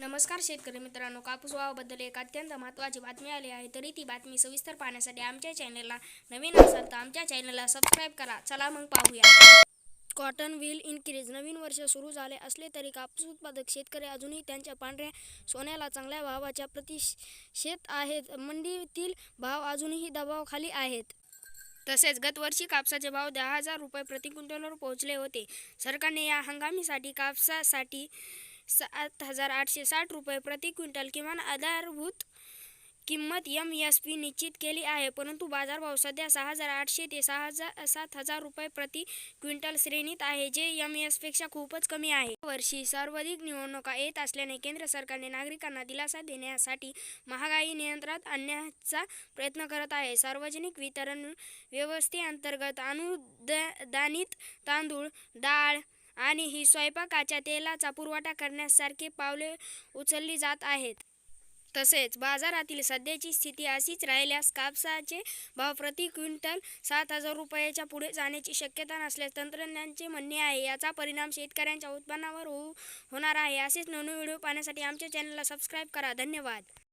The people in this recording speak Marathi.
नमस्कार शेतकरी मित्रांनो कापूस वावाबद्दल एक अत्यंत महत्त्वाची बातमी आली आहे. तरी ती बातमी सविस्तर पाहण्यासाठी आमच्या चॅनलला नवीन असाल तर आमच्या चॅनलला सबस्क्राईब करा. चला मग पाहूया. कॉटन व्हील इन्क्रीज नवीन वर्ष सुरू झाले असले तरी कापूस उत्पादक शेतकरी अजूनही त्यांच्या पांढऱ्या सोन्याला चांगल्या भावाच्या प्रतिशेत आहेत. मंडीतील भाव अजूनही दबावाखाली आहेत. तसेच गतवर्षी कापसाचे भाव दहा हजार रुपये प्रति क्विंटलवर पोहोचले होते. सरकारने या हंगामीसाठी कापसासाठी सात हजार आठशे साठ रुपये प्रति क्विंटल किमान आधारभूत किंमत एम एस पी निश्चित केली आहे. परंतु बाजारभाव सध्या सहा हजार आठशे ते सहा हजार सात हजार रुपये प्रति क्विंटल श्रेणीत आहे जे एम एसपेक्षा खूपच कमी आहे. वर्षी सर्वाधिक निवडणुका येत असल्याने केंद्र सरकारने नागरिकांना दिलासा देण्यासाठी महागाई नियंत्रणात आणण्याचा प्रयत्न करत आहे. सार्वजनिक वितरण व्यवस्थेअंतर्गत अनुदानित तांदूळ डाळ आणि ही स्वयंपाकाच्या तेलाचा पुरवठा करण्यासारखी पावले उचलली जात आहेत. तसेच बाजारातील सध्याची स्थिती अशीच राहिल्यास कापसाचे भाव प्रति क्विंटल सात हजार रुपयाच्या पुढे जाण्याची शक्यता नसल्यास तंत्रज्ञांचे म्हणणे आहे याचा परिणाम शेतकऱ्यांच्या उत्पन्नावर होऊ होणार आहे. असेच नवीन व्हिडिओ पाहण्यासाठी आमच्या चॅनलला सबस्क्राईब करा. धन्यवाद.